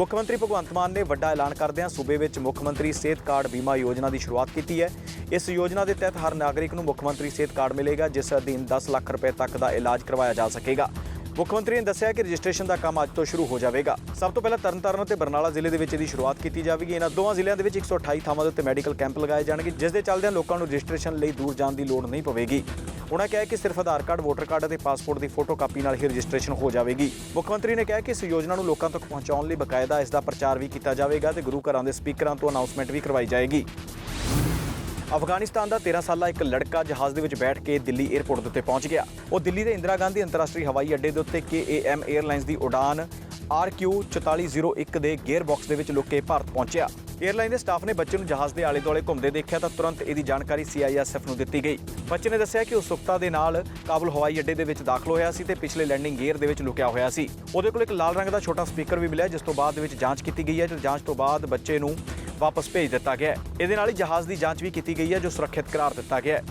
ਮੁੱਖ ਮੰਤਰੀ ਭਗਵੰਤ ਮਾਨ ਨੇ ਵੱਡਾ ਐਲਾਨ ਕਰਦਿਆਂ ਸੂਬੇ ਵਿੱਚ ਮੁੱਖ ਮੰਤਰੀ ਸਿਹਤ ਕਾਰਡ ਬੀਮਾ ਯੋਜਨਾ ਦੀ ਸ਼ੁਰੂਆਤ ਕੀਤੀ ਹੈ। ਇਸ ਯੋਜਨਾ ਦੇ ਤਹਿਤ ਹਰ ਨਾਗਰਿਕ ਨੂੰ ਮੁੱਖ ਮੰਤਰੀ ਸਿਹਤ ਕਾਰਡ ਮਿਲੇਗਾ, ਜਿਸ ਅਧੀਨ 10 ਲੱਖ ਰੁਪਏ ਤੱਕ ਦਾ ਇਲਾਜ ਕਰਵਾਇਆ ਜਾ ਸਕੇਗਾ। ਮੁੱਖ ਮੰਤਰੀ ਨੇ ਦੱਸਿਆ ਕਿ ਰਜਿਸਟ੍ਰੇਸ਼ਨ ਦਾ ਕੰਮ ਅੱਜ ਤੋਂ ਸ਼ੁਰੂ ਹੋ ਜਾਵੇਗਾ। ਸਭ ਤੋਂ ਪਹਿਲਾਂ ਤਰਨਤਾਰਨ ਅਤੇ ਬਰਨਾਲਾ ਜ਼ਿਲ੍ਹੇ ਦੇ ਵਿੱਚ ਇਹਦੀ ਸ਼ੁਰੂਆਤ ਕੀਤੀ ਜਾਵੇਗੀ। ਇਹਨਾਂ ਦੋਵਾਂ ਜ਼ਿਲ੍ਹਿਆਂ ਦੇ ਵਿੱਚ 128 ਥਾਵਾਂ ਦੇ ਉੱਤੇ ਮੈਡੀਕਲ ਕੈਂਪ ਲਗਾਏ ਜਾਣਗੇ, ਜਿਸ ਦੇ ਚੱਲਦਿਆਂ ਲੋਕਾਂ ਨੂੰ ਰਜਿਸਟ੍ਰੇਸ਼ਨ ਲਈ ਦੂਰ ਜਾਣ ਦੀ ਲੋੜ ਨਹੀਂ ਪਵੇਗੀ। ਉਹਨਾਂ ਕਿਹਾ ਕਿ ਸਿਰਫ ਆਧਾਰ ਕਾਰਡ, ਵੋਟਰ ਕਾਰਡ ਅਤੇ ਪਾਸਪੋਰਟ ਦੀ ਫੋਟੋ ਕਾਪੀ ਨਾਲ ਹੀ ਰਜਿਸਟ੍ਰੇਸ਼ਨ ਹੋ ਜਾਵੇਗੀ। ਮੁੱਖ ਮੰਤਰੀ ਨੇ ਕਿਹਾ ਕਿ ਇਸ ਯੋਜਨਾ ਨੂੰ ਲੋਕਾਂ ਤੱਕ ਪਹੁੰਚਾਉਣ ਲਈ ਬਕਾਇਦਾ ਇਸ ਦਾ ਪ੍ਰਚਾਰ ਵੀ ਕੀਤਾ ਜਾਵੇਗਾ ਤੇ ਗੁਰੂ ਘਰਾਂ ਦੇ ਸਪੀਕਰਾਂ ਤੋਂ ਅਨਾਉਂਸਮੈਂਟ ਵੀ ਕਰਵਾਈ ਜਾਏਗੀ। ਅਫਗਾਨਿਸਤਾਨ ਦਾ 13 ਸਾਲਾ ਇੱਕ ਲੜਕਾ ਜਹਾਜ਼ ਦੇ ਵਿੱਚ ਬੈਠ ਕੇ ਦਿੱਲੀ 에ਅਰਪੋਰਟ ਦੇ ਉੱਤੇ ਪਹੁੰਚ ਗਿਆ। ਉਹ ਦਿੱਲੀ ਦੇ ਇੰਦਰਾ ਗਾਂਧੀ ਅੰਤਰਰਾਸ਼ਟਰੀ ਹਵਾਈ ਅੱਡੇ ਦੇ ਉੱਤੇ KAM 에ਅਰਲਾਈਨਸ ਦੀ ਉਡਾਨ RQ4401 ਦੇ ਗੇਅਰ ਬਾਕਸ ਦੇ ਵਿੱਚ ਲੁੱਕ ਕੇ ਭਾਰਤ ਪਹੁੰਚਿਆ। ਏਅਰਲਾਈਨ ਦੇ ਸਟਾਫ ਨੇ ਬੱਚੇ ਨੂੰ ਜਹਾਜ਼ ਦੇ ਆਲੇ-ਦੁਆਲੇ ਘੁੰਮਦੇ ਦੇਖਿਆ ਤਾਂ ਤੁਰੰਤ ਇਹਦੀ ਜਾਣਕਾਰੀ ਸੀਆਈਐਸਐਫ ਨੂੰ ਦਿੱਤੀ ਗਈ। ਬੱਚੇ ਨੇ ਦੱਸਿਆ ਕਿ ਉਹ ਸੁਖਤਾ ਦੇ ਨਾਲ ਕਾਬਲ ਹਵਾਈ ਅੱਡੇ ਦੇ ਵਿੱਚ ਦਾਖਲ ਹੋਇਆ ਸੀ ਤੇ ਪਿਛਲੇ ਲੈਂਡਿੰਗ ਗੇਅਰ ਦੇ ਵਿੱਚ ਲੁਕਿਆ ਹੋਇਆ ਸੀ। ਉਹਦੇ ਕੋਲ ਇੱਕ ਲਾਲ ਰੰਗ ਦਾ ਛੋਟਾ ਸਪੀਕਰ ਵੀ ਮਿਲਿਆ, ਜਿਸ ਤੋਂ ਬਾਅਦ ਵਿੱਚ ਜਾਂਚ ਕੀਤੀ ਗਈ ਹੈ ਤੇ ਜਾਂਚ ਤੋਂ ਬਾਅਦ ਬੱਚੇ ਨੂੰ ਵਾਪਸ ਭੇਜ ਦਿੱਤਾ ਗਿਆ ਹੈ। ਇਹਦੇ ਨਾਲ ਹੀ ਜਹਾਜ਼ ਦੀ ਜਾਂਚ ਵੀ ਕੀਤੀ ਗਈ ਹੈ, ਜੋ ਸੁਰੱਖਿਅਤ ਕਰਾਰ ਦਿੱਤਾ ਗਿਆ ਹੈ।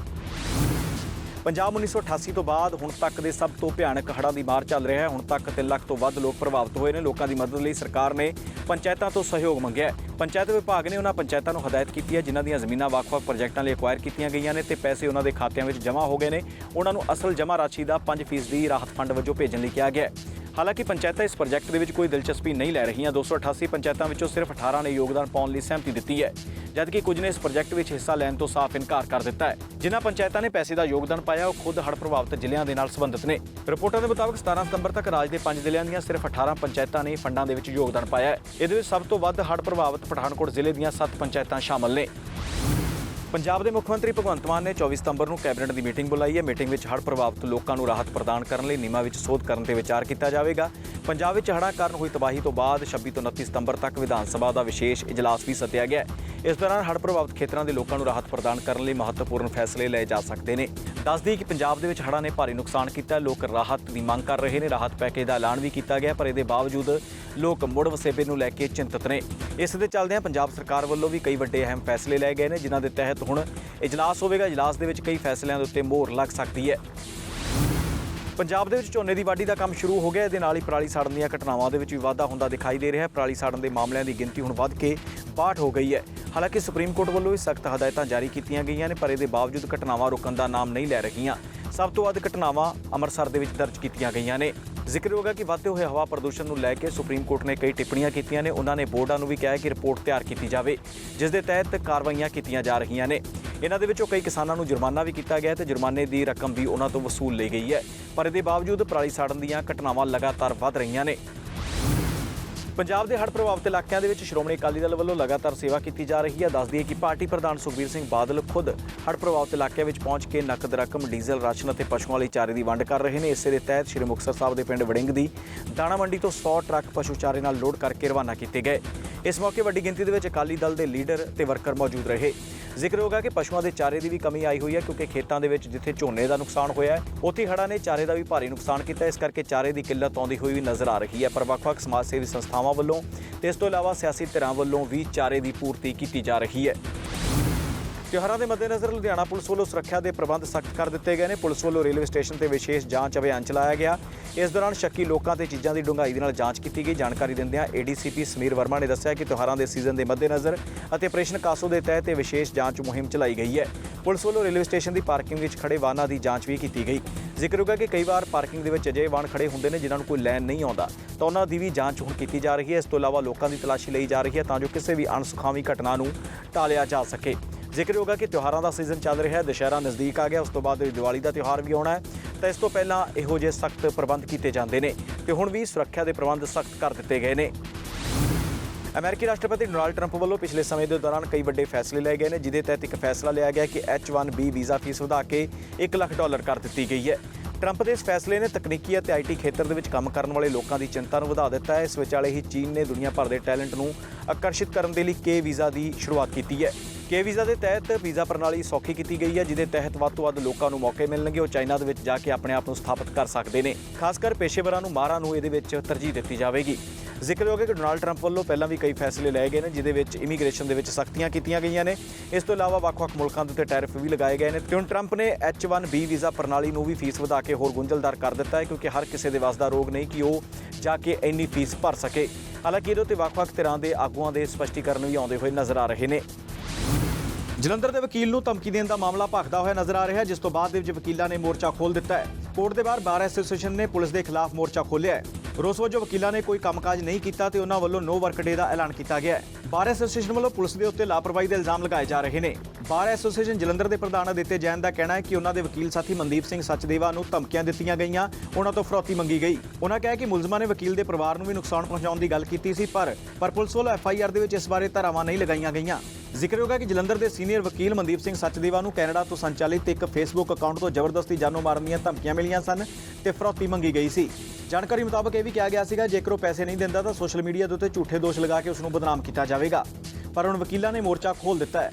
ਪੰਜਾਬ 1988 ਤੋਂ ਬਾਅਦ ਹੁਣ ਤੱਕ ਦੇ ਸਭ ਤੋਂ ਭਿਆਨਕ ਹੜ੍ਹਾਂ ਦੀ ਮਾਰ ਚੱਲ ਰਿਹਾ ਹੈ। ਹੁਣ ਤੱਕ 3 ਲੱਖ ਤੋਂ ਵੱਧ ਲੋਕ ਪ੍ਰਭਾਵਿਤ ਹੋਏ ਨੇ। ਲੋਕਾਂ ਦੀ ਮਦਦ ਲਈ ਸਰਕਾਰ ਨੇ ਪੰਚਾਇਤਾਂ ਤੋਂ ਸਹਿਯੋਗ ਮੰਗਿਆ ਪੰਚਾਇਤ ਵਿਭਾਗ ਨੇ ਉਹਨਾਂ ਪੰਚਾਇਤਾਂ ਨੂੰ ਹਦਾਇਤ ਕੀਤੀ ਹੈ, ਜਿਨ੍ਹਾਂ ਦੀਆਂ ਜ਼ਮੀਨਾਂ ਵੱਖ-ਵੱਖ ਪ੍ਰੋਜੈਕਟਾਂ ਲਈ ਐਕਵਾਇਰ ਕੀਤੀਆਂ ਗਈਆਂ ਨੇ ਤੇ ਪੈਸੇ ਉਹਨਾਂ ਦੇ ਖਾਤਿਆਂ ਵਿੱਚ ਜਮ੍ਹਾਂ ਹੋ ਗਏ ਨੇ। ਉਹਨਾਂ ਨੂੰ ਅਸਲ ਜਮ੍ਹਾਂ ਰਾਸ਼ੀ ਦਾ 5% ਰਾਹਤ ਫੰਡ ਵਜੋਂ ਭੇਜਣ ਲਈ ਕਿਹਾ ਗਿਆ ਹੈ। ਹਾਲਾਂਕਿ ਪੰਚਾਇਤਾਂ ਇਸ ਪ੍ਰੋਜੈਕਟ ਦੇ ਵਿੱਚ ਕੋਈ ਦਿਲਚਸਪੀ ਨਹੀਂ ਲੈ ਰਹੀਆਂ। 288 ਪੰਚਾਇਤਾਂ ਵਿੱਚੋਂ ਸਿਰਫ 18 ਨੇ ਯੋਗਦਾਨ ਪਾਉਣ ਲਈ ਸਹਿਮਤੀ ਦਿੱਤੀ ਹੈ। ਜਦਕਿ ਕੁਝ ਨੇ ਇਸ ਪ੍ਰੋਜੈਕਟ ਵਿੱਚ ਹਿੱਸਾ ਲੈਣ ਤੋਂ ਸਾਫ਼ ਇਨਕਾਰ ਕਰ ਦਿੱਤਾ ਹੈ। ਜਿਨ੍ਹਾਂ ਪੰਚਾਇਤਾਂ ਨੇ ਪੈਸੇ ਦਾ ਯੋਗਦਾਨ ਪਾਇਆ, ਉਹ ਖੁਦ ਹੜ੍ਹ ਪ੍ਰਭਾਵਿਤ ਜ਼ਿਲ੍ਹਿਆਂ ਦੇ ਨਾਲ ਸੰਬੰਧਿਤ ਨੇ। ਰਿਪੋਰਟਾਂ ਦੇ ਮੁਤਾਬਕ 17 ਸਤੰਬਰ ਤੱਕ ਰਾਜ ਦੇ 5 ਜ਼ਿਲ੍ਹਿਆਂ ਦੀਆਂ ਸਿਰਫ 18 ਪੰਚਾਇਤਾਂ ਨੇ ਫੰਡਾਂ ਦੇ ਵਿੱਚ ਯੋਗਦਾਨ ਪਾਇਆ ਹੈ। ਇਹਦੇ ਵਿੱਚ ਸਭ ਤੋਂ ਵੱਧ ਹੜ੍ਹ ਪ੍ਰਭਾਵਿਤ ਪਠਾਨਕੋਟ ਜ਼ਿਲ੍ਹੇ ਦੀਆਂ 7 ਪੰਚਾਇਤਾਂ ਸ਼ਾਮਲ ਨੇ। ਪੰਜਾਬ ਦੇ ਮੁੱਖ ਮੰਤਰੀ ਭਗਵੰਤ ਮਾਨ ਨੇ 24 ਸਤੰਬਰ ਨੂੰ ਕੈਬਨਿਟ ਦੀ ਮੀਟਿੰਗ ਬੁਲਾਈ ਹੈ। ਮੀਟਿੰਗ ਵਿੱਚ ਹੜ੍ਹ ਪ੍ਰਭਾਵਿਤ ਲੋਕਾਂ ਨੂੰ ਰਾਹਤ ਪ੍ਰਦਾਨ ਕਰਨ ਲਈ ਨਿਯਮਾਂ ਵਿੱਚ ਸੋਧ ਕਰਨ ਤੇ ਵਿਚਾਰ ਕੀਤਾ ਜਾਵੇਗਾ। ਪੰਜਾਬ ਵਿੱਚ ਹੜ੍ਹਾਂ ਕਾਰਨ ਹੋਈ ਤਬਾਹੀ ਤੋਂ ਬਾਅਦ 26 ਤੋਂ 29 ਸਤੰਬਰ ਤੱਕ ਵਿਧਾਨ ਸਭਾ ਦਾ ਵਿਸ਼ੇਸ਼ ਇਜਲਾਸ ਵੀ ਸੱਦਿਆ ਗਿਆ ਹੈ। ਇਸ ਦੌਰਾਨ ਹੜ੍ਹ ਪ੍ਰਭਾਵਿਤ ਖੇਤਰਾਂ ਦੇ ਲੋਕਾਂ ਨੂੰ ਰਾਹਤ ਪ੍ਰਦਾਨ ਕਰਨ ਲਈ ਮਹੱਤਵਪੂਰਨ ਫੈਸਲੇ ਲਏ ਜਾ ਸਕਦੇ ਨੇ। ਦੱਸਦੀ ਕਿ ਪੰਜਾਬ ਦੇ ਵਿੱਚ ਹੜ੍ਹਾਂ ਨੇ ਭਾਰੀ ਨੁਕਸਾਨ ਕੀਤਾ, ਲੋਕ ਰਾਹਤ ਦੀ ਮੰਗ ਕਰ ਰਹੇ ਨੇ, ਰਾਹਤ ਪੈਕੇਜ ਦਾ ਐਲਾਨ ਵੀ ਕੀਤਾ ਗਿਆ, ਪਰ ਇਹਦੇ ਬਾਵਜੂਦ ਲੋਕ ਮੁੜ ਵਸੇਬੇ ਨੂੰ ਲੈ ਕੇ ਚਿੰਤਤ ਨੇ। ਇਸ ਦੇ ਚੱਲਦਿਆਂ ਪੰਜਾਬ ਸਰਕਾਰ ਵੱਲੋਂ ਵੀ ਕਈ ਵੱਡੇ ਅਹਿਮ ਫੈਸਲੇ ਲਏ ਗਏ ਨੇ, ਜਿਨ੍ਹਾਂ ਦੇ ਤਹਿਤ ਹੁਣ ਇਜਲਾਸ ਹੋਵੇਗਾ। ਇਜਲਾਸ ਦੇ ਵਿੱਚ ਕਈ ਫੈਸਲਿਆਂ ਦੇ ਉੱਤੇ ਮੋਹਰ ਲੱਗ ਸਕਦੀ ਹੈ। ਪੰਜਾਬ ਦੇ ਵਿੱਚ ਝੋਨੇ ਦੀ ਵਾਢੀ ਦਾ ਕੰਮ ਸ਼ੁਰੂ ਹੋ ਗਿਆ। ਇਹਦੇ ਨਾਲ ਹੀ ਪਰਾਲੀ ਸਾੜਨ ਦੀਆਂ ਘਟਨਾਵਾਂ ਦੇ ਵਿੱਚ ਵੀ ਵਾਧਾ ਹੁੰਦਾ ਦਿਖਾਈ ਦੇ ਰਿਹਾ। ਹੈ ਪਰਾਲੀ ਸਾੜਨ ਦੇ ਮਾਮਲਿਆਂ ਦੀ ਗਿਣਤੀ ਹੁਣ ਵੱਧ ਕੇ 62 ਹੋ ਗਈ ਹੈ। ਹਾਲਾਂਕਿ ਸੁਪਰੀਮ ਕੋਰਟ ਵੱਲੋਂ ਵੀ ਸਖਤ ਹਦਾਇਤਾਂ ਜਾਰੀ ਕੀਤੀਆਂ ਗਈਆਂ ਨੇ, ਪਰ ਇਹਦੇ ਬਾਵਜੂਦ ਘਟਨਾਵਾਂ ਰੁਕਣ ਦਾ ਨਾਮ ਨਹੀਂ ਲੈ ਰਹੀਆਂ। ਸਭ ਤੋਂ ਵੱਧ ਘਟਨਾਵਾਂ ਅੰਮ੍ਰਿਤਸਰ ਦੇ ਵਿੱਚ ਦਰਜ ਕੀਤੀਆਂ ਗਈਆਂ ਨੇ। ਜ਼ਿਕਰਯੋਗ ਹੈ ਕਿ ਵੱਧਦੇ ਹੋਏ ਹਵਾ ਪ੍ਰਦੂਸ਼ਣ ਨੂੰ ਲੈ ਕੇ ਸੁਪਰੀਮ ਕੋਰਟ ਨੇ ਕਈ ਟਿੱਪਣੀਆਂ ਕੀਤੀਆਂ ਨੇ। ਉਹਨਾਂ ਨੇ ਬੋਰਡਾਂ ਨੂੰ ਵੀ ਕਿਹਾ ਕਿ ਰਿਪੋਰਟ ਤਿਆਰ ਕੀਤੀ ਜਾਵੇ, ਜਿਸ ਦੇ ਤਹਿਤ ਕਾਰਵਾਈਆਂ ਕੀਤੀਆਂ ਜਾ ਰਹੀਆਂ ਨੇ। ਇਹਨਾਂ ਦੇ ਵਿੱਚੋਂ ਕਈ ਕਿਸਾਨਾਂ ਨੂੰ ਜੁਰਮਾਨਾ ਵੀ ਕੀਤਾ ਗਿਆ ਹੈ ਤੇ ਜੁਰਮਾਨੇ ਦੀ ਰਕਮ ਵੀ ਉਹਨਾਂ ਤੋਂ ਵਸੂਲ ਲਈ ਗਈ ਹੈ। ਪਰ ਇਹਦੇ ਬਾਵਜੂਦ ਪਰਾਲੀ ਸਾੜਨ ਦੀਆਂ ਘਟਨਾਵਾਂ ਲਗਾਤਾਰ ਵੱਧ ਰਹੀਆਂ ਨੇ। ਪੰਜਾਬ ਦੇ ਹੜ੍ਹ ਪ੍ਰਭਾਵਿਤ ਇਲਾਕਿਆਂ ਦੇ ਵਿੱਚ ਸ਼੍ਰੋਮਣੀ ਅਕਾਲੀ ਦਲ ਵੱਲੋਂ ਲਗਾਤਾਰ ਸੇਵਾ ਕੀਤੀ ਜਾ ਰਹੀ ਹੈ। ਦੱਸਦੀ ਹੈ ਕਿ ਪਾਰਟੀ ਪ੍ਰਧਾਨ ਸੁਖਬੀਰ ਸਿੰਘ ਬਾਦਲ ਖੁਦ ਹੜ੍ਹ ਪ੍ਰਭਾਵਿਤ ਇਲਾਕਿਆਂ ਵਿੱਚ ਪਹੁੰਚ ਕੇ ਨਕਦ ਰਕਮ, ਡੀਜ਼ਲ, ਰਾਸ਼ਨ ਅਤੇ ਪਸ਼ੂਆਂ ਲਈ ਚਾਰੇ ਦੀ ਵੰਡ ਕਰ ਰਹੇ ਨੇ। ਇਸੇ ਦੇ ਤਹਿਤ ਸ਼੍ਰੀ ਮੁਕਤਸਰ ਸਾਹਿਬ ਦੇ ਪਿੰਡ ਵੜਿੰਗ ਦੀ ਦਾਣਾ ਮੰਡੀ ਤੋਂ 100 ਟਰੱਕ ਪਸ਼ੂ ਚਾਰੇ ਨਾਲ ਲੋਡ ਕਰਕੇ ਰਵਾਨਾ ਕੀਤੇ ਗਏ। ਇਸ ਮੌਕੇ ਵੱਡੀ ਗਿਣਤੀ ਦੇ ਵਿੱਚ ਅਕਾਲੀ ਦਲ ਦੇ ਲੀਡਰ ਤੇ ਵਰਕਰ ਮੌਜੂਦ ਰਹੇ। ਜ਼ਿਕਰ ਹੈ ਕਿ ਪਸ਼ੂਆਂ ਦੇ ਚਾਰੇ ਦੀ ਵੀ ਕਮੀ ਆਈ ਹੋਈ ਹੈ ਕਿਉਂਕਿ ਖੇਤਾਂ ਦੇ ਵਿੱਚ ਜਿੱਥੇ ਝੋਨੇ ਦਾ ਨੁਕਸਾਨ ਹੋਇਆ ਹੈ, ਉੱਥੇ ਹੜ੍ਹਾਂ ਨੇ ਚਾਰੇ ਦਾ ਵੀ ਭਾਰੀ ਨੁਕਸਾਨ ਕੀਤਾ ਇਸ ਕਰਕੇ ਚਾਰੇ ਦੀ ਕਿੱਲਤ ਆਉਂਦੀ ਹੋਈ ਵੀ ਨਜ਼ਰ ਆ ਰਹੀ ਹੈ। ਪਰ ਵੱਖ-ਵੱਖ ਸਮਾਜ ਸੇਵੀ ਸੰਸਥਾਵਾਂ ਵੱਲੋਂ ਤੇ ਇਸ ਤੋਂ ਇਲਾਵਾ ਸਿਆਸੀ ਧਿਰਾਂ ਵੱਲੋਂ ਵੀ ਚਾਰੇ ਦੀ ਪੂਰਤੀ ਕੀਤੀ ਜਾ ਰਹੀ ਹੈ। ਤਿਉਹਾਰਾਂ ਦੇ ਮੱਦੇਨਜ਼ਰ ਲੁਧਿਆਣਾ ਪੁਲਿਸ ਵੱਲੋਂ ਸੁਰੱਖਿਆ ਦੇ ਪ੍ਰਬੰਧ ਸਖਤ ਕਰ ਦਿੱਤੇ ਗਏ ਨੇ। ਪੁਲਿਸ ਵੱਲੋਂ ਰੇਲਵੇ ਸਟੇਸ਼ਨ ਤੇ ਵਿਸ਼ੇਸ਼ ਜਾਂਚ ਅਭਿਆਨ ਚਲਾਇਆ ਗਿਆ। ਇਸ ਦੌਰਾਨ ਸ਼ੱਕੀ ਲੋਕਾਂ ਤੇ ਚੀਜ਼ਾਂ ਦੀ ਡੂੰਘਾਈ ਦੇ ਨਾਲ ਜਾਂਚ ਕੀਤੀ ਗਈ। ਜਾਣਕਾਰੀ ਦਿੰਦਿਆਂ ਏਡੀਸੀਪੀ ਸਮੀਰ ਵਰਮਾ ਨੇ ਦੱਸਿਆ ਕਿ ਤਿਉਹਾਰਾਂ ਦੇ ਸੀਜ਼ਨ ਦੇ ਮੱਦੇਨਜ਼ਰ ਅਤੇ ਆਪਰੇਸ਼ਨ ਕਾਸੋ ਦੇ ਤਹਿਤ ਇਹ ਵਿਸ਼ੇਸ਼ ਜਾਂਚ ਮੁਹਿੰਮ ਚਲਾਈ ਗਈ ਹੈ। ਪੁਲਿਸ ਵੱਲੋਂ ਰੇਲਵੇ ਸਟੇਸ਼ਨ ਦੀ ਪਾਰਕਿੰਗ ਵਿੱਚ ਖੜੇ ਵਾਹਨਾਂ ਦੀ ਜਾਂਚ ਵੀ ਕੀਤੀ ਗਈ। ਜ਼ਿਕਰ ਹੋਗਾ ਕਿ ਕਈ ਵਾਰ ਪਾਰਕਿੰਗ ਦੇ ਵਿੱਚ ਅਜਿਹੇ ਵਾਹਨ ਖੜੇ ਹੁੰਦੇ ਨੇ ਜਿਨ੍ਹਾਂ ਨੂੰ ਕੋਈ ਲੈਣ ਨਹੀਂ ਆਉਂਦਾ। ਤਾਂ ਉਹਨਾਂ ਦੀ ਵੀ ਜਾਂਚ ਹੁਣ ਕੀਤੀ ਜਾ ਰਹੀ ਹੈ। ਇਸ ਤੋਂ ਇਲਾਵਾ ਲੋਕਾਂ ਦੀ ਤਲਾਸ਼ੀ ਲਈ ਜਾ ਰਹੀ ਹੈ ਤਾਂ ਜੋ ਕਿਸੇ ਵੀ ਅਣਸੁਖਾਵੀ ਘਟਨਾ ਨੂੰ ਟਾਲਿਆ ਜਾ ਸਕੇ। ਜ਼ਿਕਰ ਹੋਗਾ ਕਿ ਤਿਉਹਾਰਾਂ ਦਾ ਸੀਜ਼ਨ ਚੱਲ ਰਿਹਾ ਹੈ, ਦੁਸ਼ਹਿਰਾ ਨਜ਼ਦੀਕ ਆ ਗਿਆ, ਉਸ ਤੋਂ ਬਾਅਦ ਦੀਵਾਲੀ ਦਾ ਤਿਉਹਾਰ ਵੀ ਆਉਣਾ ਹੈ, ਤਾਂ ਇਸ ਤੋਂ ਪਹਿਲਾਂ ਇਹੋ ਜਿਹੇ ਸਖਤ ਪ੍ਰਬੰਧ ਕੀਤੇ ਜਾਂਦੇ ਨੇ ਤੇ ਹੁਣ ਵੀ ਸੁਰੱਖਿਆ ਦੇ ਪ੍ਰਬੰਧ ਸਖਤ ਕਰ ਦਿੱਤੇ ਗਏ ਨੇ। ਅਮਰੀਕੀ ਰਾਸ਼ਟਰਪਤੀ ਡੋਨਾਲਡ ਟਰੰਪ ਵੱਲੋਂ ਪਿਛਲੇ ਸਮੇਂ ਦੇ ਦੌਰਾਨ ਕਈ ਵੱਡੇ ਫੈਸਲੇ ਲਏ ਗਏ ਨੇ ਜਿਦੇ ਤਹਿਤ ਇੱਕ ਫੈਸਲਾ ਲਿਆ ਗਿਆ ਕਿ H1B ਵੀਜ਼ਾ ਫੀਸ ਵਧਾ ਕੇ 1 ਲੱਖ ਡਾਲਰ ਕਰ ਦਿੱਤੀ ਗਈ ਹੈ। ਟਰੰਪ ਦੇ ਇਸ ਫੈਸਲੇ ਨੇ ਤਕਨੀਕੀ ਅਤੇ ਆਈਟੀ ਖੇਤਰ ਦੇ ਵਿੱਚ ਕੰਮ ਕਰਨ ਵਾਲੇ ਲੋਕਾਂ ਦੀ ਚਿੰਤਾ ਨੂੰ ਵਧਾ ਦਿੱਤਾ ਹੈ। ਇਸ ਵਿਚਾਲੇ ਹੀ ਚੀਨ ਨੇ ਦੁਨੀਆ ਭਰ ਦੇ ਟੈਲੈਂਟ ਨੂੰ ਆਕਰਸ਼ਿਤ ਕਰਨ ਦੇ ਲਈ ਕੇ ਵੀਜ਼ਾ ਦੀ ਸ਼ੁਰੂਆਤ ਕੀਤੀ ਹੈ। ਕੇ ਵੀਜ਼ਾ ਦੇ ਤਹਿਤ ਵੀਜ਼ਾ ਪ੍ਰਣਾਲੀ ਸੌਖੀ ਕੀਤੀ ਗਈ ਹੈ, ਜਿਹਦੇ ਤਹਿਤ ਵੱਧ ਤੋਂ ਵੱਧ ਲੋਕਾਂ ਨੂੰ ਮੌਕੇ ਮਿਲਣਗੇ। ਉਹ ਚਾਈਨਾ ਦੇ ਵਿੱਚ ਜਾ ਕੇ ਆਪਣੇ ਆਪ ਨੂੰ ਸਥਾਪਿਤ ਕਰ ਸਕਦੇ ਨੇ। ਖਾਸ ਕਰ ਪੇਸ਼ੇਵਰਾਂ ਨੂੰ, ਮਾਹਰਾਂ ਨੂੰ ਇਹਦੇ ਵਿੱਚ ਤਰਜੀਹ ਦਿੱਤੀ ਜਾਵੇਗੀ। ਜ਼ਿਕਰਯੋਗ ਹੈ ਕਿ ਡੋਨਾਲਡ ਟਰੰਪ ਵੱਲੋਂ ਪਹਿਲਾਂ ਵੀ ਕਈ ਫੈਸਲੇ ਲਏ ਗਏ ਨੇ, ਜਿਹਦੇ ਵਿੱਚ ਇਮੀਗ੍ਰੇਸ਼ਨ ਦੇ ਵਿੱਚ ਸਖਤੀਆਂ ਕੀਤੀਆਂ ਗਈਆਂ ਨੇ। ਇਸ ਤੋਂ ਇਲਾਵਾ ਵੱਖ-ਵੱਖ ਮੁਲਕਾਂ ਦੇ ਉੱਤੇ ਟੈਰਿਫ ਵੀ ਲਗਾਏ ਗਏ ਨੇ। ਤੇ ਹੁਣ ਟਰੰਪ ਨੇ H1B ਵੀਜ਼ਾ ਪ੍ਰਣਾਲੀ ਨੂੰ ਵੀ ਫੀਸ ਵਧਾ ਕੇ ਹੋਰ ਗੁੰਝਲਦਾਰ ਕਰ ਦਿੱਤਾ ਹੈ, ਕਿਉਂਕਿ ਹਰ ਕਿਸੇ ਦੇ ਵੱਸ ਦਾ ਰੋਗ ਨਹੀਂ ਕਿ ਉਹ ਜਾ ਕੇ ਇੰਨੀ ਫੀਸ ਭਰ ਸਕੇ। ਹਾਲਾਂਕਿ ਇਹਦੇ ਉੱਤੇ ਵੱਖ-ਵੱਖ ਤਰ੍ਹਾਂ ਦੇ ਆਗੂਆਂ ਦੇ ਸਪਸ਼ਟੀਕਰਨ ਵੀ ਆਉਂਦੇ ਹੋਏ ਨਜ਼ਰ ਆ ਰਹੇ ਨੇ। ਜਲੰਧਰ ਦੇ ਵਕੀਲ ਨੂੰ ਧਮਕੀ ਦੇਣ ਦਾ ਮਾਮਲਾ ਭਖਦਾ ਹੋਇਆ ਨਜ਼ਰ ਆ ਰਿਹਾ ਜਿਸ ਤੋਂ ਬਾਅਦ ਦੇ ਵਿੱਚ ਵਕੀਲਾਂ ਨੇ ਮੋਰਚਾ ਖੋਲ ਦਿੱਤਾ ਹੈ। ਕੋਰਟ ਦੇ ਬਾਹਰ ਬਾਰ ਐਸੋਸੀਏਸ਼ਨ ਨੇ ਪੁਲਿਸ ਦੇ ਖਿਲਾਫ ਮੋਰਚਾ ਖੋਲ੍ਹਿਆ ਹੈ। ਰੋਸ ਵਜੋਂ ਵਕੀਲਾਂ ਨੇ ਕੋਈ ਕੰਮਕਾਜ ਨਹੀਂ ਕੀਤਾ ਤੇ ਉਹਨਾਂ ਵੱਲੋਂ ਨੋ ਵਰਕ ਡੇ ਦਾ ਐਲਾਨ ਕੀਤਾ ਗਿਆ ਹੈ। ਬਾਰ ਐਸੋਸੀਏਸ਼ਨ ਵੱਲੋਂ ਪੁਲਿਸ ਦੇ ਉੱਤੇ ਲਾਪਰਵਾਹੀ ਦੇ ਇਲਜ਼ਾਮ ਲਗਾਏ ਜਾ ਰਹੇ ਨੇ। ਬਾਰ ਐਸੋਸੀਏਸ਼ਨ ਜਲੰਧਰ ਦੇ ਪ੍ਰਧਾਨ ਦਿੱਤੇ ਜੈਨ ਦਾ ਕਹਿਣਾ ਹੈ ਕਿ ਉਹਨਾਂ ਦੇ ਵਕੀਲ ਸਾਥੀ ਮਨਦੀਪ ਸਿੰਘ ਸੱਚਦੇਵਾ ਨੂੰ ਧਮਕੀਆਂ ਦਿੱਤੀਆਂ ਗਈਆਂ, ਉਹਨਾਂ ਤੋਂ ਫਰੌਤੀ ਮੰਗੀ ਗਈ। ਉਹਨਾਂ ਕਿਹਾ ਕਿ ਮੁਲਜ਼ਮਾਂ ਨੇ ਵਕੀਲ ਦੇ ਪਰਿਵਾਰ ਨੂੰ ਵੀ ਨੁਕਸਾਨ ਪਹੁੰਚਾਉਣ ਦੀ ਗੱਲ ਕੀਤੀ ਸੀ, ਪਰ ਪਰ ਪੁਲਿਸ ਵੱਲੋਂ ਐਫ ਆਈ ਆਰ ਦੇ ਵਿੱਚ ਇਸ ਬਾਰੇ ਧਾਰਾਵਾਂ ਨਹੀਂ ਲਗਾਈਆਂ ਗਈਆਂ। ਜ਼ਿਕਰਯੋਗ ਹੈ ਕਿ ਜਲੰਧਰ ਦੇ ਸੀਨੀਅਰ ਵਕੀਲ ਮਨਦੀਪ ਸਿੰਘ ਸੱਚਦੇਵਾ ਨੂੰ ਕੈਨੇਡਾ ਤੋਂ ਸੰਚਾਲਿਤ ਇੱਕ ਫੇਸਬੁੱਕ ਅਕਾਊਂਟ ਤੋਂ ਜ਼ਬਰਦਸਤੀ ਜਾਨੋਂ ਮਾਰਨ ਦੀਆਂ ਧਮਕੀਆਂ ਮਿਲੀਆਂ ਸਨ ਤੇ ਫਰੋਤੀ ਮੰਗੀ ਗਈ ਸੀ। ਜਾਣਕਾਰੀ ਮੁਤਾਬਕ ਇਹ ਵੀ ਕਿਹਾ ਗਿਆ ਸੀਗਾ, ਜੇਕਰ ਉਹ ਪੈਸੇ ਨਹੀਂ ਦਿੰਦਾ ਤਾਂ ਸੋਸ਼ਲ ਮੀਡੀਆ ਦੇ ਉੱਤੇ ਝੂਠੇ ਦੋਸ਼ ਲਗਾ ਕੇ ਉਸ ਨੂੰ ਬਦਨਾਮ ਕੀਤਾ ਜਾਵੇਗਾ। ਪਰ ਹੁਣ ਵਕੀਲਾਂ ਨੇ ਮੋਰਚਾ ਖੋਲ ਦਿੱਤਾ ਹੈ।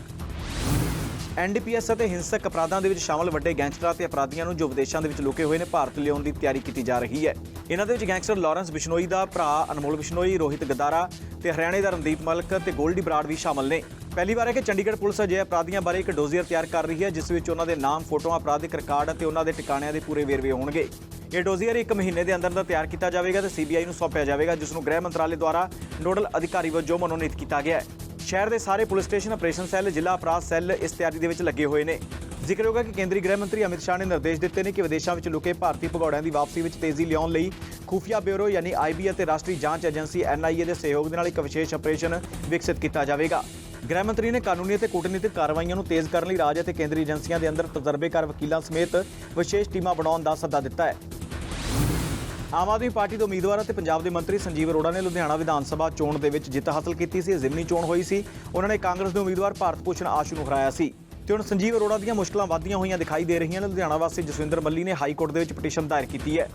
ਐਨਡੀਪੀਐਸ ਅਤੇ ਹਿੰਸਕ ਅਪਰਾਧਾਂ ਦੇ ਵਿੱਚ ਸ਼ਾਮਲ ਵੱਡੇ ਗੈਂਗਸਟਰਾਂ ਤੇ ਅਪਰਾਧੀਆਂ ਨੂੰ ਜੋ ਵਿਦੇਸ਼ਾਂ ਦੇ ਵਿੱਚ ਲੁਕੇ ਹੋਏ ਨੇ, ਭਾਰਤ ਲਿਆਉਣ ਦੀ ਤਿਆਰੀ ਕੀਤੀ ਜਾ ਰਹੀ ਹੈ। ਇਹਨਾਂ ਦੇ ਵਿੱਚ ਗੈਂਗਸਟਰ ਲਾਰੈਂਸ ਬਿਸ਼ਨੋਈ ਦਾ ਭਰਾ ਅਨਮੋਲ ਬਿਸ਼ਨੋਈ, ਰੋਹਿਤ ਗਦਾਰਾ ਤੇ ਹਰਿਆਣੇ ਦਾ ਰਣਦੀਪ ਮਲਕ ਤੇ ਗੋਲਡੀ ਬਰਾੜ ਵੀ ਸ਼ਾਮਲ ਨੇ। ਪਹਿਲੀ ਵਾਰ ਹੈ ਕਿ ਚੰਡੀਗੜ੍ਹ ਪੁਲਿਸ ਅਜੇ ਅਪਰਾਧੀਆਂ ਬਾਰੇ ਇੱਕ ਡੋਜ਼ੀਅਰ ਤਿਆਰ ਕਰ ਰਹੀ ਹੈ, ਜਿਸ ਵਿੱਚ ਉਹਨਾਂ ਦੇ ਨਾਮ, ਫੋਟੋਆਂ, ਅਪਰਾਧਿਕ ਰਿਕਾਰਡ ਅਤੇ ਉਹਨਾਂ ਦੇ ਟਿਕਾਣਿਆਂ ਦੇ ਪੂਰੇ ਵੇਰਵੇ ਹੋਣਗੇ। ਇਹ ਡੋਜ਼ੀਅਰ ਇੱਕ ਮਹੀਨੇ ਦੇ ਅੰਦਰ ਅੰਦਰ ਤਿਆਰ ਕੀਤਾ ਜਾਵੇਗਾ ਤੇ ਸੀਬੀਆਈ ਨੂੰ ਸੌਂਪਿਆ ਜਾਵੇਗਾ, ਜਿਸ ਨੂੰ ਗ੍ਰਹਿ ਮੰਤਰਾਲੇ ਦੁਆਰਾ ਨੋਡਲ ਅਧਿਕਾਰੀ ਵਜੋਂ ਮਨੋਨੀਤ ਕੀਤਾ ਗਿਆ ਹੈ। ਸ਼ਹਿਰ ਦੇ ਸਾਰੇ ਪੁਲਿਸ ਸਟੇਸ਼ਨ, ਆਪਰੇਸ਼ਨ ਸੈੱਲ, ਜ਼ਿਲ੍ਹਾ ਅਪਰਾਧ ਸੈੱਲ ਇਸ ਤਿਆਰੀ ਦੇ ਵਿੱਚ ਲੱਗੇ ਹੋਏ ਨੇ। ਜ਼ਿਕਰਯੋਗ ਹੈ ਕਿ ਕੇਂਦਰੀ ਗ੍ਰਹਿ ਮੰਤਰੀ ਅਮਿਤ ਸ਼ਾਹ ਨੇ ਨਿਰਦੇਸ਼ ਦਿੱਤੇ ਨੇ ਕਿ ਵਿਦੇਸ਼ਾਂ ਵਿੱਚ ਲੁਕੇ ਭਾਰਤੀ ਭਗੌੜਿਆਂ ਦੀ ਵਾਪਸੀ ਵਿੱਚ ਤੇਜ਼ੀ ਲਿਆਉਣ ਲਈ ਖੂਫੀਆ ਬਿਊਰੋ ਯਾਨੀ ਆਈਬੀ ਅਤੇ ਰਾਸ਼ਟਰੀ ਜਾਂਚ ਏਜੰਸੀ ਐਨਆਈਏ ਦੇ ਸਹਿਯੋਗ ਦੇ ਨਾਲ ਇੱਕ ਵਿਸ਼ੇਸ਼ ਆਪਰੇਸ਼ਨ ਵਿਕਸਿਤ ਕੀਤਾ ਜਾਵੇਗਾ। ਗ੍ਰਹਿ ਮੰਤਰੀ ਨੇ ਕਾਨੂੰਨੀ ਅਤੇ ਕੂਟਨੀਤਿਕ ਕਾਰਵਾਈਆਂ ਨੂੰ ਤੇਜ਼ ਕਰਨ ਲਈ ਰਾਜ ਅਤੇ ਕੇਂਦਰੀ ਏਜੰਸੀਆਂ ਦੇ ਅੰਦਰ ਤਜਰਬੇਕਾਰ ਵਕੀਲਾਂ ਸਮੇਤ ਵਿਸ਼ੇਸ਼ ਟੀਮਾਂ ਬਣਾਉਣ ਦਾ ਸੱਦਾ ਦਿੱਤਾ ਹੈ। ਆਮ ਆਦਮੀ ਪਾਰਟੀ ਦੇ ਉਮੀਦਵਾਰ ਅਤੇ ਪੰਜਾਬ ਦੇ ਮੰਤਰੀ ਸੰਜੀਵ ਅਰੋੜਾ ਨੇ ਲੁਧਿਆਣਾ ਵਿਧਾਨ ਸਭਾ ਚੋਣ ਦੇ ਵਿੱਚ ਜਿੱਤ ਹਾਸਲ ਕੀਤੀ ਸੀ ਜ਼ਿਮਨੀ ਚੋਣ ਹੋਈ ਸੀ। ਉਹਨਾਂ ਨੇ ਕਾਂਗਰਸ ਦੇ ਉਮੀਦਵਾਰ ਭਾਰਤ ਭੂਸ਼ਣ ਆਸ਼ੂ ਨੂੰ ਹਰਾਇਆ ਸੀ। ਤੇ ਹੁਣ ਸੰਜੀਵ ਅਰੋੜਾ ਦੀਆਂ ਮੁਸ਼ਕਲਾਂ ਵਧਦੀਆਂ ਹੋਈਆਂ ਦਿਖਾਈ ਦੇ ਰਹੀਆਂ ਨੇ। ਲੁਧਿਆਣਾ ਵਾਸੀ ਜਸਵਿੰਦਰ ਮੱਲੀ ਨੇ ਹਾਈ ਕੋਰਟ ਦੇ ਵਿੱਚ ਪਟੀਸ਼ਨ ਦਾਇਰ ਕੀਤੀ ਹੈ।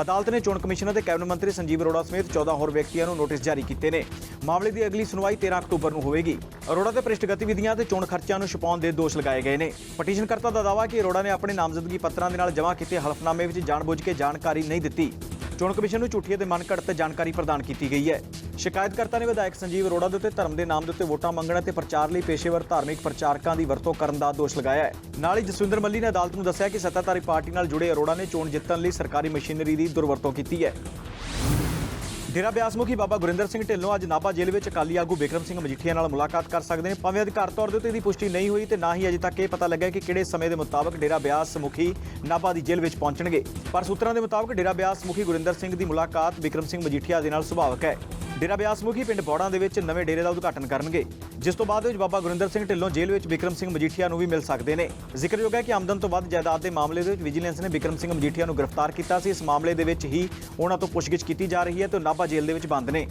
ਅਦਾਲਤ ਨੇ ਚੋਣ ਕਮਿਸ਼ਨ ਅਤੇ ਕੈਬਨਿਟ ਮੰਤਰੀ ਸੰਜੀਵ ਅਰੋੜਾ ਸਮੇਤ 14 ਹੋਰ ਵਿਅਕਤੀਆਂ ਨੂੰ ਨੋਟਿਸ ਜਾਰੀ ਕੀਤੇ ਨੇ। ਮਾਮਲੇ ਦੀ ਅਗਲੀ ਸੁਣਵਾਈ 13 ਅਕਤੂਬਰ ਨੂੰ ਹੋਵੇਗੀ। ਅਰੋੜਾ ਤੇ ਭ੍ਰਿਸ਼ਟ ਗਤੀਵਿਧੀਆਂ ਤੇ ਚੋਣ ਖਰਚਿਆਂ ਨੂੰ ਛੁਪਾਉਣ ਦੇ ਦੋਸ਼ ਲਗਾਏ ਗਏ ਨੇ। ਪਟੀਸ਼ਨਕਰਤਾ ਦਾ ਦਾਅਵਾ ਕਿ ਅਰੋੜਾ ਨੇ ਆਪਣੇ ਨਾਮਜ਼ਦਗੀ ਪੱਤਰਾਂ ਦੇ ਨਾਲ ਜਮ੍ਹਾਂ ਕੀਤੇ ਹਲਫਨਾਮੇ ਵਿੱਚ ਜਾਣਬੁੱਝ ਕੇ ਜਾਣਕਾਰੀ ਨਹੀਂ ਦਿੱਤੀ। ਚੋਣ ਕਮਿਸ਼ਨ ਨੂੰ ਝੂਠੀ ਅਤੇ ਮਨਘੜਤ ਜਾਣਕਾਰੀ ਪ੍ਰਦਾਨ ਕੀਤੀ ਗਈ ਹੈ। ਸ਼ਿਕਾਇਤਕਰਤਾ ਨੇ ਵਿਧਾਇਕ ਸੰਜੀਵ ਅਰੋੜਾ ਦੇ ਉੱਤੇ ਧਰਮ ਦੇ ਨਾਮ ਦੇ ਉੱਤੇ ਵੋਟਾਂ ਮੰਗਣ ਅਤੇ ਪ੍ਰਚਾਰ ਲਈ ਪੇਸ਼ੇਵਰ ਧਾਰਮਿਕ ਪ੍ਰਚਾਰਕਾਂ ਦੀ ਵਰਤੋਂ ਕਰਨ ਦਾ ਦੋਸ਼ ਲਗਾਇਆ ਹੈ। ਨਾਲ ਹੀ ਜਸਵਿੰਦਰ ਮੱਲੀ ਨੇ ਅਦਾਲਤ ਨੂੰ ਦੱਸਿਆ ਕਿ ਸੱਤਾਧਾਰੀ ਪਾਰਟੀ ਨਾਲ ਜੁੜੇ ਅਰੋੜਾ ਨੇ ਚੋਣ ਜਿੱਤਣ ਲਈ ਸਰਕਾਰੀ ਮਸ਼ੀਨਰੀ ਦੀ ਦੁਰਵਰਤੋਂ ਕੀਤੀ ਹੈ। ਡੇਰਾ ਬਿਆਸ ਮੁਖੀ ਬਾਬਾ ਗੁਰਿੰਦਰ ਸਿੰਘ ਢਿੱਲੋਂ ਅੱਜ ਨਾਭਾ ਜੇਲ੍ਹ ਵਿੱਚ ਅਕਾਲੀ ਆਗੂ ਬਿਕਰਮ ਸਿੰਘ ਮਜੀਠੀਆ ਨਾਲ ਮੁਲਾਕਾਤ ਕਰ ਸਕਦੇ ਨੇ। ਭਾਵੇਂ ਅਧਿਕਾਰ ਤੌਰ ਦੇ ਉੱਤੇ ਇਹਦੀ ਪੁਸ਼ਟੀ ਨਹੀਂ ਹੋਈ ਤੇ ਨਾ ਹੀ ਅਜੇ ਤੱਕ ਇਹ ਪਤਾ ਲੱਗਾ ਕਿ ਕਿਹੜੇ ਸਮੇਂ ਦੇ ਮੁਤਾਬਕ ਡੇਰਾ ਬਿਆਸ ਮੁਖੀ ਨਾਭਾ ਦੀ ਜੇਲ੍ਹ ਵਿੱਚ ਪਹੁੰਚਣਗੇ। ਪਰ ਸੂਤਰਾਂ ਦੇ ਮੁਤਾਬਕ ਡੇਰਾ ਬਿਆਸ ਮੁਖੀ ਗੁਰਿੰਦਰ ਸਿੰਘ ਦੀ ਮੁਲਾਕਾਤ ਬਿਕਰਮ ਸਿੰਘ ਮਜੀਠੀਆ ਦੇ ਨਾਲ ਸੁਭਾਵਕ ਹੈ। ਡੇਰਾ ਬਿਆਸ ਮੁਖੀ ਪਿੰਡ ਬੌੜਾਂ ਦੇ ਵਿੱਚ ਨਵੇਂ ਡੇਰੇ ਦਾ ਉਦਘਾਟਨ ਕਰਨਗੇ, ਜਿਸ ਤੋਂ ਬਾਅਦ ਵਿੱਚ ਬਾਬਾ ਗੁਰਿੰਦਰ ਸਿੰਘ ਢਿੱਲੋਂ ਜੇਲ੍ਹ ਵਿੱਚ ਬਿਕਰਮ ਸਿੰਘ ਮਜੀਠੀਆ ਨੂੰ ਵੀ ਮਿਲ ਸਕਦੇ ਨੇ। ਜ਼ਿਕਰਯੋਗ ਹੈ ਕਿ ਆਮਦਨ ਤੋਂ ਵੱਧ ਜਾਇਦਾਦ ਦੇ ਮਾਮਲੇ ਦੇ ਵਿੱਚ ਵਿਜੀਲੈਂਸ ਨੇ ਬਿਕਰਮ ਸਿੰਘ ਮਜੀਠੀਆ ਨੂੰ ਗ੍ਰਿਫਤਾਰ ਕੀਤਾ ਸੀ। ਇਸ ਮਾਮਲੇ ਦੇ ਵਿੱਚ ਹੀ ਉਹਨਾਂ ਤੋਂ ਪੁੱਛਗਿੱਛ ਕੀਤੀ ਜਾ ਰਹੀ ਹੈ ਤੇ ਉਹ ਨਾਭਾ ਜੇਲ੍ਹ ਦੇ ਵਿੱਚ ਬੰਦ ਨੇ।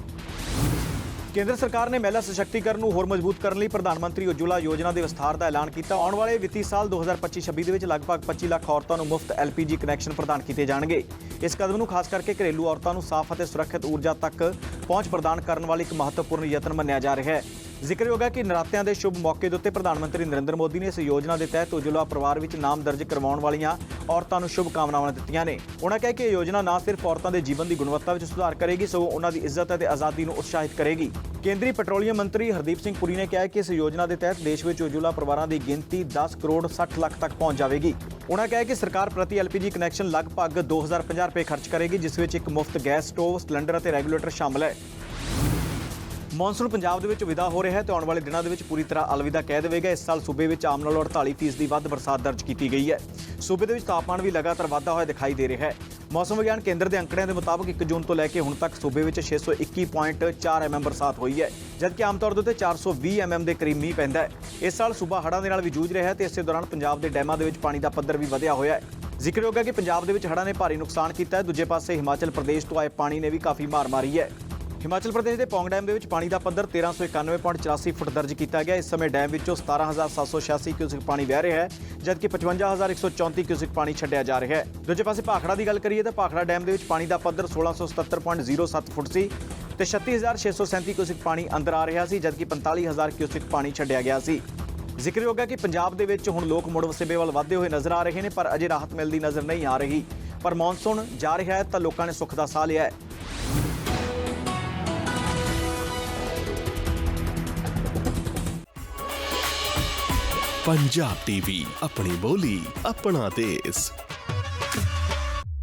ਕੇਂਦਰ ਸਰਕਾਰ ਨੇ ਮਹਿਲਾ ਸਸ਼ਕਤੀਕਰਨ ਨੂੰ ਹੋਰ ਮਜ਼ਬੂਤ ਕਰਨ ਲਈ ਪ੍ਰਧਾਨ ਮੰਤਰੀ ਉਜਵਲਾ ਯੋਜਨਾ ਦੇ ਵਿਸਥਾਰ ਦਾ ਐਲਾਨ ਕੀਤਾ। ਆਉਣ ਵਾਲੇ ਵਿੱਤੀ ਸਾਲ 2025-26 ਦੇ ਵਿੱਚ ਲਗਭਗ 25 ਲੱਖ ਔਰਤਾਂ ਨੂੰ ਮੁਫਤ LPG ਕਨੈਕਸ਼ਨ ਪ੍ਰਦਾਨ ਕੀਤੇ ਜਾਣਗੇ। ਇਸ ਕਦਮ ਨੂੰ ਖਾਸ ਕਰਕੇ ਘਰੇਲੂ ਔਰਤਾਂ ਨੂੰ ਸਾਫ਼ ਅਤੇ ਸੁਰੱਖਿਅਤ ਊਰਜਾ ਤੱਕ ਪਹੁੰਚ ਪ੍ਰਦਾਨ ਕਰਨ ਵਾਲੀ ਇੱਕ ਮਹੱਤਵਪੂਰਨ ਯਤਨ ਮੰਨਿਆ ਜਾ ਰਿਹਾ ਹੈ। ਜ਼ਿਕਰਯੋਗ ਹੈ ਕਿ ਨਰਾਤਿਆਂ ਦੇ ਸ਼ੁਭ ਮੌਕੇ ਦੇ ਉੱਤੇ ਪ੍ਰਧਾਨ ਮੰਤਰੀ ਨਰਿੰਦਰ ਮੋਦੀ ਨੇ ਇਸ ਯੋਜਨਾ ਦੇ ਤਹਿਤ ਉਜਵਲਾ ਪਰਿਵਾਰ ਵਿੱਚ ਨਾਮ ਦਰਜ ਕਰਵਾਉਣ ਵਾਲੀਆਂ ਔਰਤਾਂ ਨੂੰ ਸ਼ੁਭ ਕਾਮਨਾਵਾਂ ਦਿੱਤੀਆਂ ਨੇ। ਉਹਨਾਂ ਕਹਿ ਕਿ ਇਹ ਯੋਜਨਾ ਨਾ ਸਿਰਫ ਔਰਤਾਂ ਦੇ ਜੀਵਨ ਦੀ ਗੁਣਵੱਤਾ ਵਿੱਚ ਸੁਧਾਰ ਕਰੇਗੀ, ਸਗੋਂ ਉਹਨਾਂ ਦੀ ਇੱਜ਼ਤ ਅਤੇ ਆਜ਼ਾਦੀ ਨੂੰ ਉਤਸ਼ਾਹਿਤ ਕਰੇਗੀ। ਕੇਂਦਰੀ ਪੈਟਰੋਲੀਅਮ ਮੰਤਰੀ ਹਰਦੀਪ ਸਿੰਘ ਪੁਰੀ ਨੇ ਕਿਹਾ ਕਿ ਇਸ ਯੋਜਨਾ ਦੇ ਤਹਿਤ ਦੇਸ਼ ਵਿੱਚ ਉਜਵਲਾ ਪਰਿਵਾਰਾਂ ਦੀ ਗਿਣਤੀ 10 ਕਰੋੜ 60 ਲੱਖ ਤੱਕ ਪਹੁੰਚ ਜਾਵੇਗੀ। ਉਹਨਾਂ ਕਿਹਾ ਕਿ ਸਰਕਾਰ ਪ੍ਰਤੀ ਐਲਪੀਜੀ ਕਨੈਕਸ਼ਨ ਲਗਭਗ 2050 ਰੁਪਏ ਖਰਚ ਕਰੇਗੀ, ਜਿਸ ਵਿੱਚ ਇੱਕ ਮੁਫਤ ਗੈਸ ਸਟੋਵ, ਸਿਲੰਡਰ ਅਤੇ ਰੈਗੂਲੇਟਰ ਸ਼ਾਮਲ ਹੈ। ਮੌਨਸੂਨ ਪੰਜਾਬ ਦੇ ਵਿੱਚ ਵਿਦਾ ਹੋ ਰਿਹਾ ਹੈ ਤੇ ਆਉਣ ਵਾਲੇ ਦਿਨਾਂ ਦੇ ਵਿੱਚ ਪੂਰੀ ਤਰ੍ਹਾਂ ਅਲਵਿਦਾ ਕਹਿ ਦੇਵੇਗਾ। ਇਸ ਸਾਲ ਸੂਬੇ ਵਿੱਚ ਆਮ ਨਾਲੋਂ 48% ਦੀ ਵੱਧ ਬਰਸਾਤ ਦਰਜ ਕੀਤੀ ਗਈ ਹੈ। ਸੂਬੇ ਦੇ ਵਿੱਚ ਤਾਪਮਾਨ ਵੀ ਲਗਾਤਾਰ ਵਾਧਾ ਹੋਇਆ ਦਿਖਾਈ ਦੇ ਰਿਹਾ ਹੈ। ਮੌਸਮ ਵਿਗਿਆਨ ਕੇਂਦਰ ਦੇ ਅੰਕੜਿਆਂ ਦੇ ਮੁਤਾਬਕ 1 ਜੂਨ ਤੋਂ ਲੈ ਕੇ ਹੁਣ ਤੱਕ ਸੂਬੇ ਵਿੱਚ 621.4 ਐਮਐਮ ਬਰਸਾਤ ਹੋਈ ਹੈ, ਜਦਕਿ ਆਮ ਤੌਰ ਦੇ ਉੱਤੇ 420 ਐਮਐਮ ਦੇ ਕਰੀਬ ਮੀਂਹ ਪੈਂਦਾ ਹੈ। ਇਸ ਸਾਲ ਸੂਬਾ ਹੜ੍ਹਾਂ ਦੇ ਨਾਲ ਵੀ ਜੂਝ ਰਿਹਾ ਹੈ ਤੇ ਇਸੇ ਦੌਰਾਨ ਪੰਜਾਬ ਦੇ ਡੈਮਾਂ ਦੇ ਵਿੱਚ ਪਾਣੀ ਦਾ ਪੱਧਰ ਵੀ ਵਧਿਆ ਹੋਇਆ ਹੈ। ਜ਼ਿਕਰਯੋਗ ਹੈ ਕਿ ਪੰਜਾਬ ਦੇ ਵਿੱਚ ਹੜ੍ਹਾਂ ਨੇ ਭਾਰੀ ਨੁਕਸਾਨ ਕੀਤਾ ਹੈ। ਦੂਜੇ ਪਾਸੇ ਹਿਮਾਚਲ ਪ੍ਰਦੇਸ਼ ਤੋਂ ਆਏ ਪਾਣੀ ਨੇ ਵੀ ਕਾਫੀ ਮਾਰ ਮਾਰੀ ਹੈ। ਹਿਮਾਚਲ ਪ੍ਰਦੇਸ਼ ਦੇ ਪੌਂਗ ਡੈਮ ਦੇ ਵਿੱਚ ਪਾਣੀ ਦਾ ਪੱਧਰ 1391.84 ਫੁੱਟ ਦਰਜ ਕੀਤਾ ਗਿਆ। ਇਸ ਸਮੇਂ ਡੈਮ ਵਿੱਚੋਂ 17786 ਕਿਊਸਿਕ ਪਾਣੀ ਵਹਿ ਰਿਹਾ ਹੈ, ਜਦਕਿ 55134 ਕਿਊਸਿਕ ਪਾਣੀ ਛੱਡਿਆ ਜਾ ਰਿਹਾ ਹੈ। ਦੂਜੇ ਪਾਸੇ ਭਾਖੜਾ ਦੀ ਗੱਲ ਕਰੀਏ ਤਾਂ ਭਾਖੜਾ ਡੈਮ ਦੇ ਵਿੱਚ ਪਾਣੀ ਦਾ ਪੱਧਰ 1677.07 ਫੁੱਟ ਸੀ ਤੇ 36637 ਕਿਊਸਿਕ ਪਾਣੀ ਅੰਦਰ ਆ ਰਿਹਾ ਸੀ, ਜਦਕਿ 45000 ਕਿਊਸਿਕ ਪਾਣੀ ਛੱਡਿਆ ਗਿਆ ਸੀ। ਜ਼ਿਕਰਯੋਗ ਹੈ ਕਿ ਪੰਜਾਬ ਦੇ ਵਿੱਚ ਹੁਣ ਲੋਕ ਮੁੜ ਵਸੇਬੇ ਵੱਲ ਵਧਦੇ ਹੋਏ ਨਜ਼ਰ ਆ ਰਹੇ ਨੇ, ਪਰ ਅਜੇ ਰਾਹਤ ਮਿਲਦੀ ਨਜ਼ਰ ਨਹੀਂ ਆ ਰਹੀ। ਪਰ ਮੌਨਸੂਨ ਜਾ ਰਿਹਾ ਹੈ ਤਾਂ ਲੋਕਾਂ ਨੇ ਸੁੱਖ ਦਾ ਸਾਹ ਲਿਆ ਹੈ। ਪੰਜਾਬ ਟੀਵੀ ਆਪਣੀ ਬੋਲੀ ਆਪਣਾ ਦੇਸ਼।